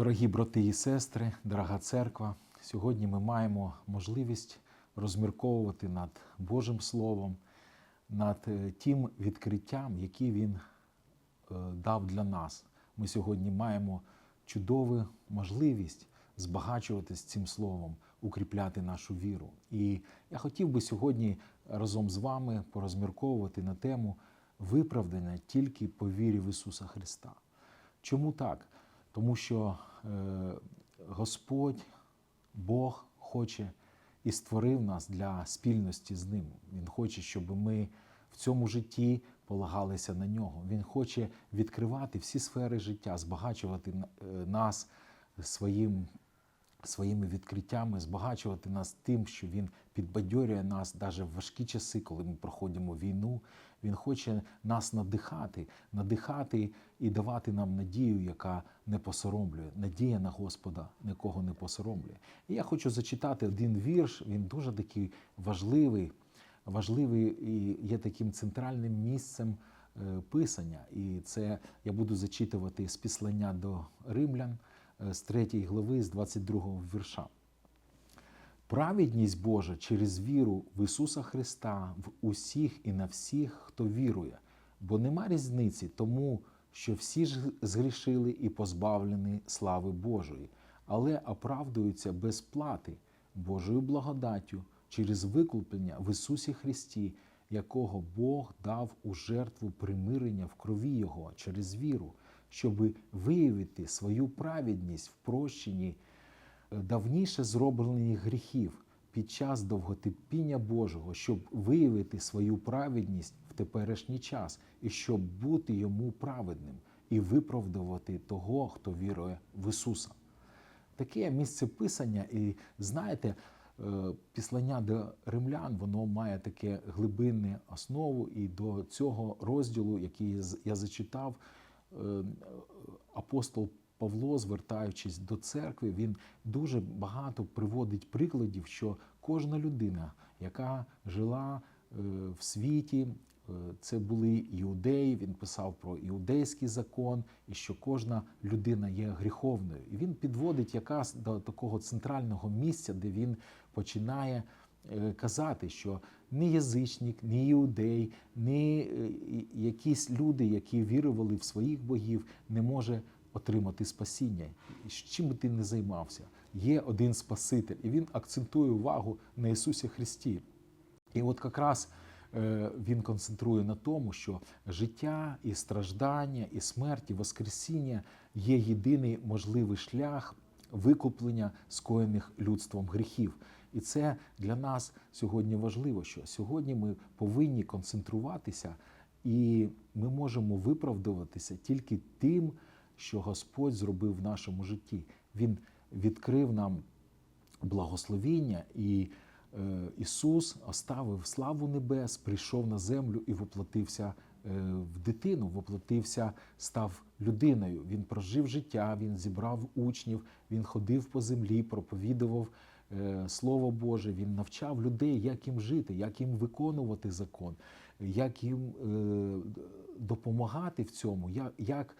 Дорогі брати і сестри, дорога церква, сьогодні ми маємо можливість розмірковувати над Божим Словом, над е, тим відкриттям, яке Він е, дав для нас. Ми сьогодні маємо чудову можливість збагачуватись цим словом, укріпляти нашу віру. І я хотів би сьогодні разом з вами порозмірковувати на тему виправдання тільки по вірі в Ісуса Христа. Чому так? Тому що е, Господь, Бог хоче і створив нас для спільності з Ним. Він хоче, щоб ми в цьому житті полагалися на нього. Він хоче відкривати всі сфери життя, збагачувати е, нас своїм, своїми відкриттями, збагачувати нас тим, що Він підбадьорює нас навіть в важкі часи, коли ми проходимо війну. Він хоче нас надихати, надихати і давати нам надію, яка не посоромлює. Надія на Господа нікого не посоромлює. І я хочу зачитати один вірш. Він дуже такий важливий, важливий і є таким центральним місцем е, писання. І це я буду зачитувати з післання до римлян з 3 глави, з 22 вірша. Праведність Божа через віру в Ісуса Христа в усіх і на всіх, хто вірує, бо нема різниці тому, що всі ж згрішили і позбавлені слави Божої, але оправдуються без плати Божою благодаттю через викуплення в Ісусі Христі, якого Бог дав у жертву примирення в крові Його через віру, щоби виявити свою праведність в прощенні давніше зроблених гріхів під час довготерпіння Божого, щоб виявити свою праведність в теперішній час і щоб бути йому праведним і виправдувати того, хто вірує в Ісуса. Таке місце писання, і знаєте, е, післання до римлян, воно має таке глибинне основу, і до цього розділу, який я зачитав, е, апостол Павло, звертаючись до церкви, він дуже багато приводить прикладів, що кожна людина, яка жила е, в світі, е, це були іудеї, він писав про іудейський закон, і що кожна людина є гріховною. І він підводить якраз до такого центрального місця, де він починає казати, що ні язичник, ні іудей, ні е, якісь люди, які вірували в своїх богів, не може отримати спасіння. Чим би ти не займався, є один Спаситель, і він акцентує увагу на Ісусі Христі. І от якраз е, він концентрує на тому, що життя і страждання, і смерть, і Воскресіння є єдиний можливий шлях викуплення скоєних людством гріхів. І це для нас сьогодні важливо, що сьогодні ми повинні концентруватися, і ми можемо виправдуватися тільки тим, що Господь зробив в нашому житті. Він відкрив нам благословіння, і е, Ісус оставив славу небес, прийшов на землю і воплотився е, в дитину, воплотився, став людиною. Він прожив життя, він зібрав учнів, він ходив по землі, проповідував Слово Боже, він навчав людей, як їм жити, як їм виконувати закон, як їм е, допомагати в цьому, як, як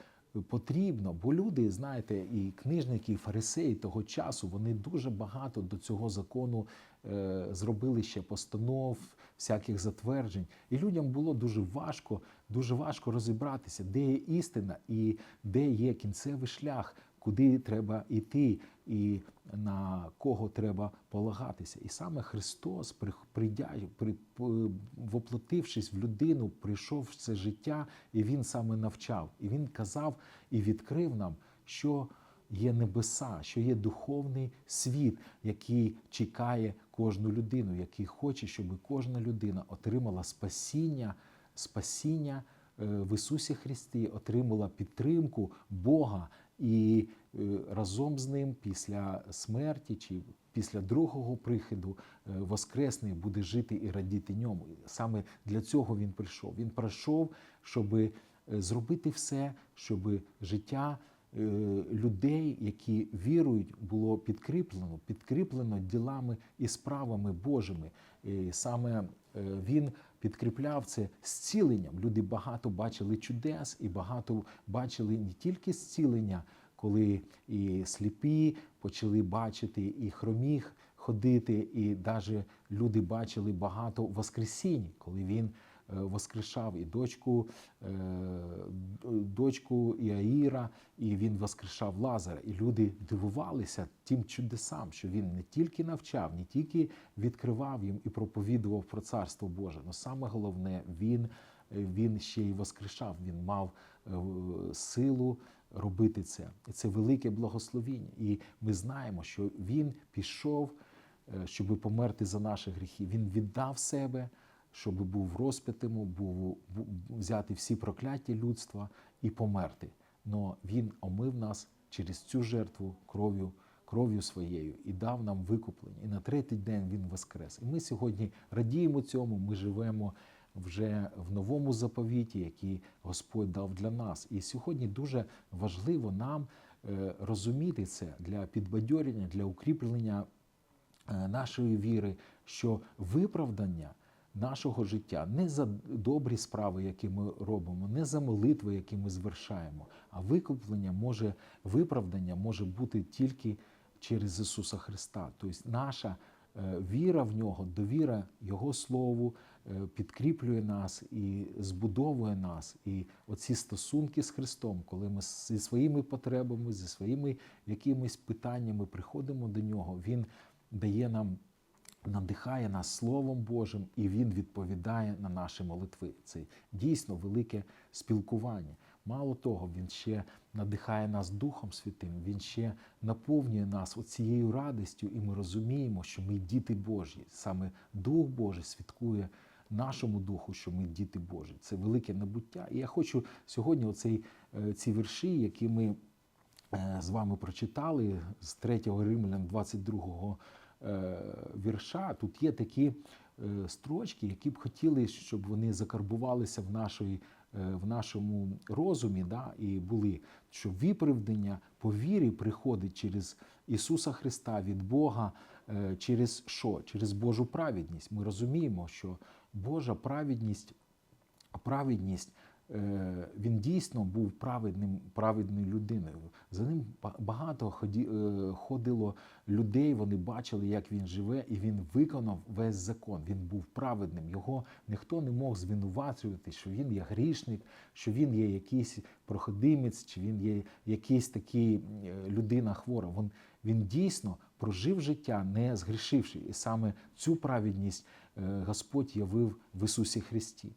потрібно. Бо люди, знаєте, і книжники, і фарисеї того часу, вони дуже багато до цього закону е, зробили ще постанов, всяких затверджень. І людям було дуже важко, дуже важко розібратися, де є істина і де є кінцевий шлях, куди треба йти і на кого треба полагатися. І саме Христос, при- прийдя, при, воплотившись в людину, прийшов в це життя, і Він саме навчав. І Він казав і відкрив нам, що є небеса, що є духовний світ, який чекає кожну людину, який хоче, щоб кожна людина отримала спасіння, спасіння е, в Ісусі Христі, отримала підтримку Бога і е, разом з ним після смерті чи після другого приходу е, воскресний буде жити і радіти ньому. Саме для цього він прийшов. Він прийшов, щоб зробити все, щоб життя е, людей, які вірують, було підкріплено, підкріплено ділами і справами Божими. І саме е, він підкріпляв це зціленням. Люди багато бачили чудес і багато бачили не тільки зцілення коли і сліпі почали бачити, і хроміх ходити, і навіть люди бачили багато воскресінь, коли він воскрешав і дочку, е, дочку Іаїра, і він воскрешав Лазара. І люди дивувалися тим чудесам, що він не тільки навчав, не тільки відкривав їм і проповідував про царство Боже, але саме головне, він, він ще й воскрешав, він мав е, силу робити це. І це велике благословіння. І ми знаємо, що він пішов, е, щоб померти за наші гріхи. Він віддав себе, щоб був розп'ятим, був бу- взяти всі прокляття людства і померти. Но він омив нас через цю жертву кров'ю. Кров'ю своєю і дав нам викуплення. І на третій день він воскрес. І ми сьогодні радіємо цьому. Ми живемо вже в новому заповіті, який Господь дав для нас. І сьогодні дуже важливо нам е, розуміти це для підбадьорення, для укріплення е, нашої віри, що виправдання нашого життя не за добрі справи, які ми робимо, не за молитви, які ми звершаємо, а викуплення може виправдання може бути тільки через Ісуса Христа. Тобто наша е, віра в нього, довіра Його Слову е, підкріплює нас і збудовує нас. І оці стосунки з Христом, коли ми зі своїми потребами, зі своїми якимись питаннями приходимо до нього, Він дає нам. Надихає нас Словом Божим, і Він відповідає на наші молитви. Це дійсно велике спілкування. Мало того, Він ще надихає нас Духом Святим, Він ще наповнює нас оцією радістю, і ми розуміємо, що ми діти Божі. Саме Дух Божий свідкує нашому духу, що ми діти Божі. Це велике набуття. І я хочу сьогодні оцей, е, ці вірші, які ми е, з вами прочитали з 3 Римлян 22 е, вірша. Тут є такі е, строчки, які б хотіли, щоб вони закарбувалися в нашої. е, В нашому розумі, да, і були, що виправдання по вірі приходить через Ісуса Христа від Бога, е, через що? Через Божу праведність. Ми розуміємо, що Божа праведність, праведність е, він дійсно був праведним, праведною людиною. За ним багато е, ходило людей, вони бачили, як він живе, і він виконав весь закон. Він був праведним. Його ніхто не мог звинувачувати, що він є грішник, що він є якийсь проходимець, чи він є якийсь такий е, людина хвора. Він, він дійсно прожив життя, не згрішивши. І саме цю праведність е, Господь явив в Ісусі Христі.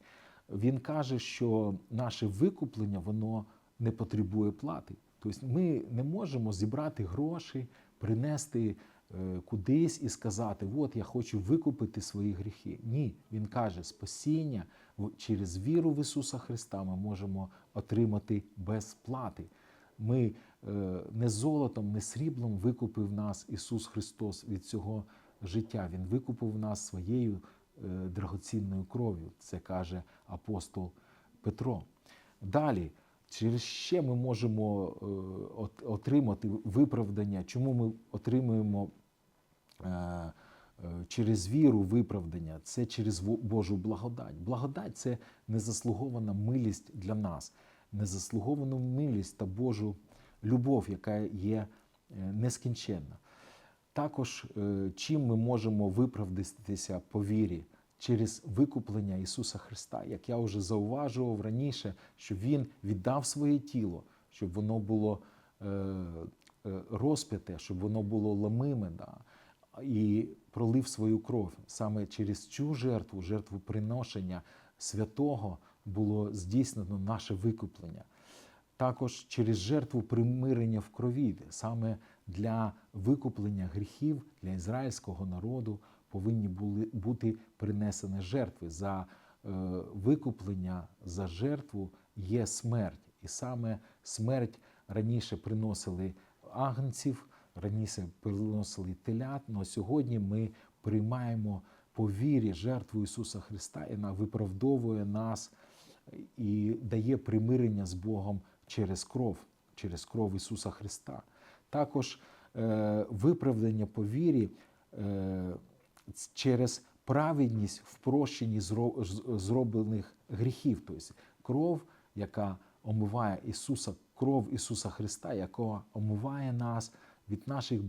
Він каже, що наше викуплення воно не потребує плати. Тобто ми не можемо зібрати гроші, принести е, кудись і сказати: От я хочу викупити свої гріхи. Ні, він каже, спасіння через віру в Ісуса Христа ми можемо отримати без плати. Ми е, не золотом, не сріблом викупив нас Ісус Христос від цього життя. Він викупив нас своєю драгоцінною кров'ю. Це каже апостол Петро. Далі, через ще ми можемо е, отримати виправдання. Чому ми отримуємо е, е, через віру виправдання? Це через Божу благодать. Благодать це незаслугована милість для нас, незаслуговану милість та Божу любов, яка є е, нескінченна. Також е, чим ми можемо виправдатися по вірі через викуплення Ісуса Христа, як я вже зауважував раніше, що Він віддав своє тіло, щоб воно було е, е, розп'яте, щоб воно було ламиме, да, і пролив свою кров. Саме через цю жертву, жертву приношення святого, було здійснено наше викуплення також через жертву примирення в крові, саме для викуплення гріхів для ізраїльського народу повинні були бути принесені жертви. За е, викуплення за жертву є смерть, і саме смерть раніше приносили агнців, раніше приносили телят. але сьогодні ми приймаємо по вірі жертву Ісуса Христа, і вона виправдовує нас і дає примирення з Богом через кров, через кров Ісуса Христа. Також е, виправдання по вірі е, через праведність в прощенні зро- зроблених гріхів. Тобто кров, яка омиває Ісуса, кров Ісуса Христа, яка омиває нас від наших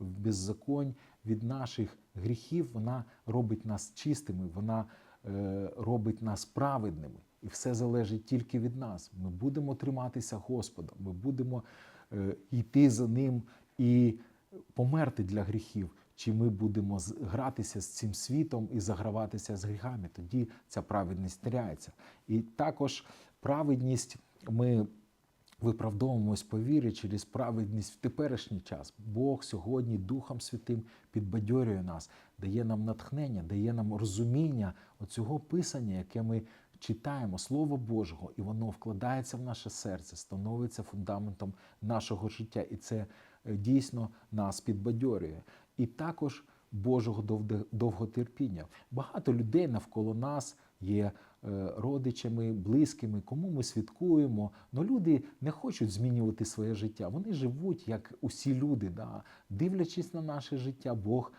беззаконь, від наших гріхів, вона робить нас чистими, вона е, робить нас праведними. І все залежить тільки від нас. Ми будемо триматися Господа, ми будемо е, йти за Ним і померти для гріхів. Чи ми будемо гратися з цим світом і заграватися з гріхами, тоді ця праведність теряється. І також праведність ми виправдовуємось по вірі через праведність в теперішній час. Бог сьогодні Духом Святим підбадьорює нас, дає нам натхнення, дає нам розуміння оцього писання, яке ми читаємо, Слово Божого, і воно вкладається в наше серце, становиться фундаментом нашого життя. І це е, дійсно нас підбадьорює. І також Божого довготерпіння. Багато людей навколо нас є е, родичами, близькими, кому ми святкуємо. Но люди не хочуть змінювати своє життя. Вони живуть як усі люди. Да? Дивлячись на наше життя, Бог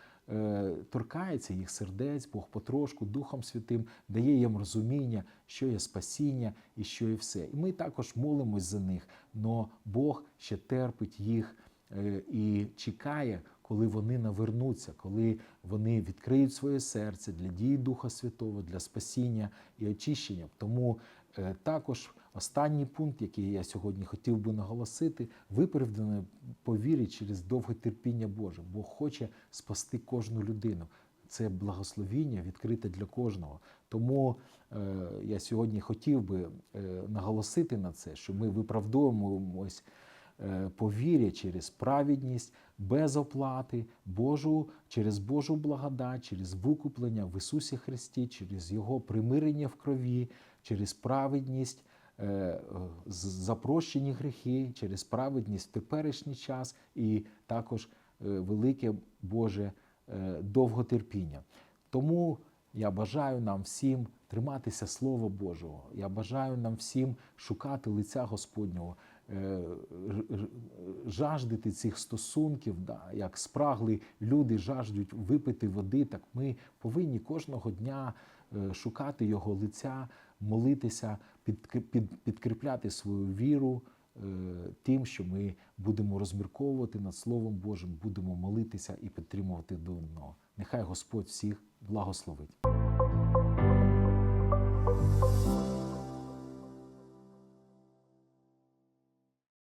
торкається їх сердець, Бог потрошку, Духом Святим дає їм розуміння, що є спасіння і що є все. І ми також молимось за них, але Бог ще терпить їх е, і чекає, коли вони навернуться, коли вони відкриють своє серце для дії Духа Святого, для спасіння і очищення. Тому е, також останній пункт, який я сьогодні хотів би наголосити, виправдане по вірі через довге терпіння Боже. Бог хоче спасти кожну людину. Це благословіння відкрите для кожного. Тому е, я сьогодні хотів би е, наголосити на це, що ми виправдовуємось е, по через праведність, без оплати, Божу, через Божу благодать, через викуплення в Ісусі Христі, через Його примирення в крові, через праведність, запрощені гріхи, через праведність в теперішній час і також е, велике Боже е, довготерпіння. Тому я бажаю нам всім триматися Слова Божого. Я бажаю нам всім шукати лиця Господнього, е, ж- ж- жаждати цих стосунків, да, як спрагли люди жаждуть випити води, так ми повинні кожного дня е, шукати його лиця, молитися, під- підкріпляти свою віру е, тим, що ми будемо розмірковувати над Словом Божим, будемо молитися і підтримувати до одного. Нехай Господь всіх благословить.